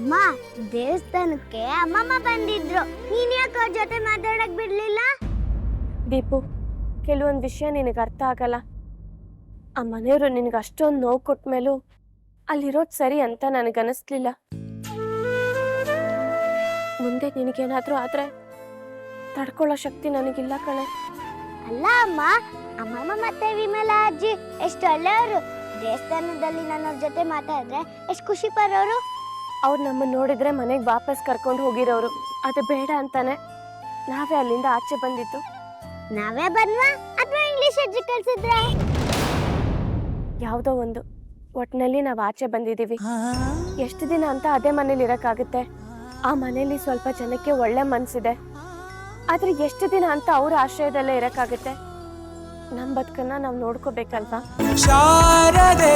ಅಮ್ಮ ದೇವಸ್ಥಾನಕ್ಕೆ ಅಮ್ಮಮ್ಮ ಬಂದಿದ್ರು. ನೀನ್ ಯಾಕೆ ಅವ್ರ ಜೊತೆ ಮಾತಾಡಕ್ ಬಿಡ್ಲಿಲ್ಲ? ದೀಪು ಕೆಲವೊಂದು ವಿಷಯ ನಿನಗೆ ಅರ್ಥ ಆಗಲ್ಲ. ಆ ಮನೆಯವರು ನಿನಗೆ ಅಷ್ಟೊಂದು ನೋವು ಕೊಟ್ಟ ಮೇಲೂ ಅಲ್ಲಿರೋದು ಸರಿ ಅಂತ ನನಗನ್ನಿಸ್ಲಿಲ್ಲ ಮುಂದೆ ನಿನಗೇನಾದ್ರೂ ಆದ್ರೆ ತಡ್ಕೊಳ್ಳೋ ಶಕ್ತಿ ನನಗಿಲ್ಲ ಕಣೆ. ಅಲ್ಲ ಅಮ್ಮ ಅಮ್ಮಮ್ಮ ಮತ್ತೆ ವಿಮಲಾ ಅಜ್ಜಿ ಎಷ್ಟು ಒಳ್ಳೆಯವರು. ದೇವಸ್ಥಾನದಲ್ಲಿ ನನ್ನ ಜೊತೆ ಮಾತಾಡಿದ್ರೆ ಎಷ್ಟು ಖುಷಿ ಪಡೋರು. ಅವ್ರು ನಮ್ಮನ್ನ ನೋಡಿದ್ರೆ ಮನೆಗೆ ವಾಪಸ್ ಕರ್ಕೊಂಡು ಹೋಗಿರೋರು. ಅದು ಬೇಡ ಅಂತಾನೆ. ನಾವೇ ಅಲ್ಲಿಂದ ಆಚೆ ಬಂದಿತ್ತು ನಾವೇ ಬಂದ್ವಾ ಅಥವಾ ಇಂಗ್ಲಿಷ್ ಅಜ್ಜಿ ಕಳ್ಸಿದ್ರ? ಯಾವುದೋ ಒಂದು. ಒಟ್ಟಿನಲ್ಲಿ ನಾವು ಆಚೆ ಬಂದಿದ್ದೀವಿ. ಎಷ್ಟು ದಿನ ಅಂತ ಅದೇ ಮನೇಲಿ ಇರಕ್ಕಾಗುತ್ತೆ. ಆ ಮನೇಲಿ ಸ್ವಲ್ಪ ಜನಕ್ಕೆ ಒಳ್ಳೆ ಮನ್ಸಿದೆ. ಆದ್ರೆ ಎಷ್ಟು ದಿನ ಅಂತ ಅವ್ರ ಆಶ್ರಯದಲ್ಲೇ ಇರಕ್ಕಾಗುತ್ತೆ. ನಮ್ಮ ಬದುಕನ್ನ ನಾವು ನೋಡ್ಕೋಬೇಕಲ್ವಾ? ಶಾರದೆ.